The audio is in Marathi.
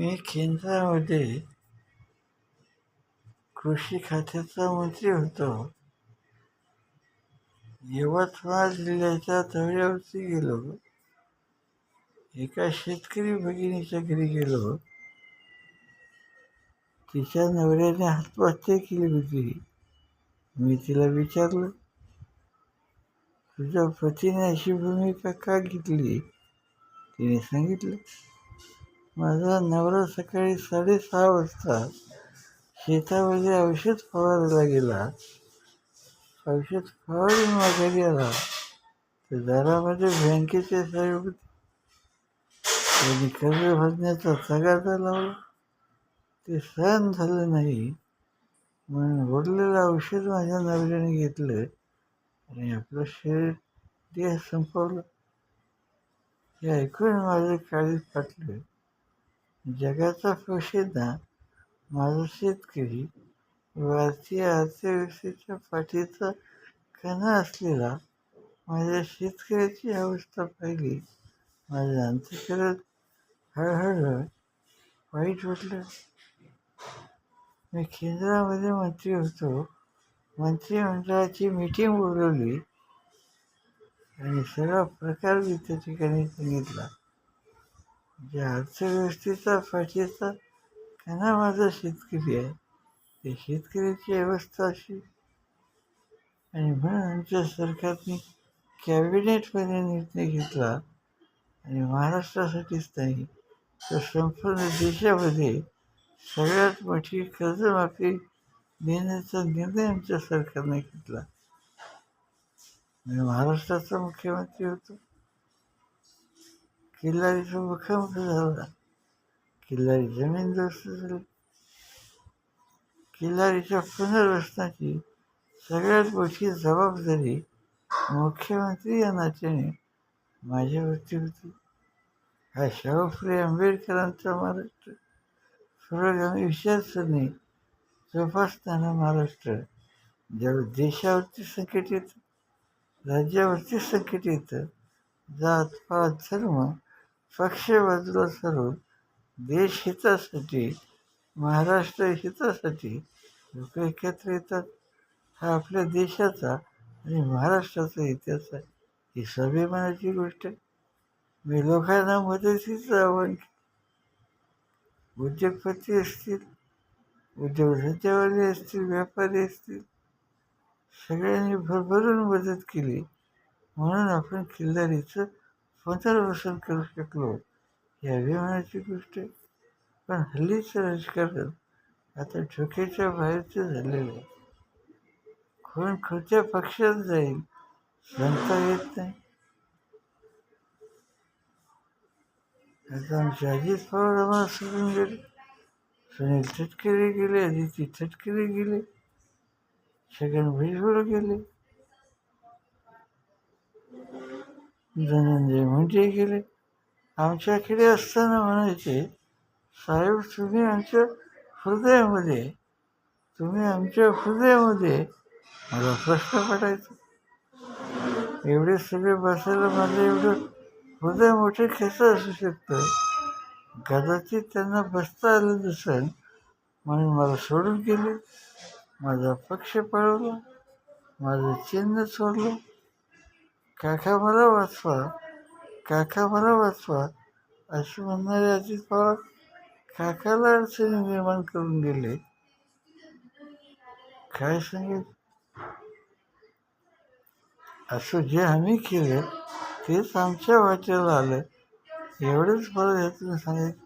मी केंद्रामध्ये कृषी खात्याचा मंत्री होतो. यवतमाळ जिल्ह्याच्या दौऱ्यावरती गेलो. एका शेतकरी भगिनीच्या घरी गेलो. तिच्या नवऱ्याने आत्महत्या केली होती. मी तिला विचारलं तुझ्या पतीने अशी भूमिका का घेतली? तिने सांगितलं माझा नवरा सकाळी साडेसहा वाजता शेतामध्ये औषध फवारायला गेला. औषध फवारून माघारी आला. तर दारामध्ये बँकेचे साहेब होते. त्यांनी कर्ज भरण्याचा तगादा लावला. ते सहन झालं नाही. म्हणून उरलेलं औषध माझ्या नवऱ्याने घेतलं आणि आपलं शरीर देह संपवलं. हे ऐकून माझं काळीत फाटलं. जगाचा पोशिंदा माझा शेतकरी भारतीय अर्थव्यवस्थेच्या पाठीचा कणा असलेला माझ्या शेतकऱ्याची अवस्था पाहिली. माझ्या अंतकरणात हळहळ वाईट वाटलं. मी केंद्रामध्ये मंत्री होतो. मंत्रिमंडळाची मीटिंग बोलवली आणि सगळा प्रकार मी त्या ठिकाणी सांगितला. ज्या अर्थव्यवस्थेचा पाठीचा कणा माझा शेतकरी आहे. त्या शेतकऱ्याची अवस्था अशी. आणि म्हणून आमच्या सरकारने कॅबिनेटमध्ये निर्णय घेतला आणि महाराष्ट्रासाठीच नाही तर संपूर्ण देशामध्ये सगळ्यात मोठी कर्जमाफी देण्याचा निर्णय आमच्या सरकारने घेतला. मी महाराष्ट्राचा मुख्यमंत्री होतो. किल्लारीचं मुख्यमंत्री झाला किल्लारी जमीन दोस्त झाली किल्लारीच्या पुनर्वसनाची सगळ्यात मोठी जबाबदारी मुख्यमंत्री या नात्याने माझ्यावरती होती हा शाहू आंबेडकरांचा महाराष्ट्र पुरोगामी विचारसरणी जोपासताना महाराष्ट्र ज्यावेळी देशावरती संकट येतं राज्यावरती संकट येतं जात पात धर्म पक्ष बाजूला सरून देश हितासाठी महाराष्ट्र हितासाठी लोक एकत्र येतात. हा आपल्या देशाचा आणि महाराष्ट्राचा इतिहास आहे. ही स्वाभिमानाची गोष्ट आहे. मी लोकांना मदतीचं आव्हान केलं. उद्योगपती असतील उद्योगधंद्यावाले असतील व्यापारी असतील सगळ्यांनी भरभरून मदत केली. म्हणून आपण किल्लारीचं पुनर्वसन करू शकलो ही अभिमानाची गोष्ट आहे. पण हल्लीचं राजकारण आता डोक्याच्या बाहेरचं झालेलं आहे. कोण कोणत्या पक्षात जाईल सांगता येत नाही. आता आमचे अजित पवार आम्हाला सोडून गेले. सुनील तटकरे गेले अदिती तटकरे गेले. छगन भुजबळ गेले. धनंजय म्हणजे गेले. आमच्याकडे असताना म्हणायचे साहेब तुम्ही आमच्या हृदयामध्ये तुम्ही आमच्या हृदयामध्ये मला प्रश्न पडायचा. एवढे सगळे बसायला माझं एवढं हृदय मोठे कसं असू शकतं? कदाचित त्यांना बसता आलं नसेल म्हणून मला सोडून गेले. माझा पक्ष पळवला माझं चिन्ह सोडलं. काका मला वाचवा काका मला वाचवा असे म्हणणारे अजित पवार काकाला अडचणी निर्माण करून गेले काय सांगेल असं जे आम्ही केलं तेच आमच्या वाटेला आलं एवढंच परत यातून सांगायचं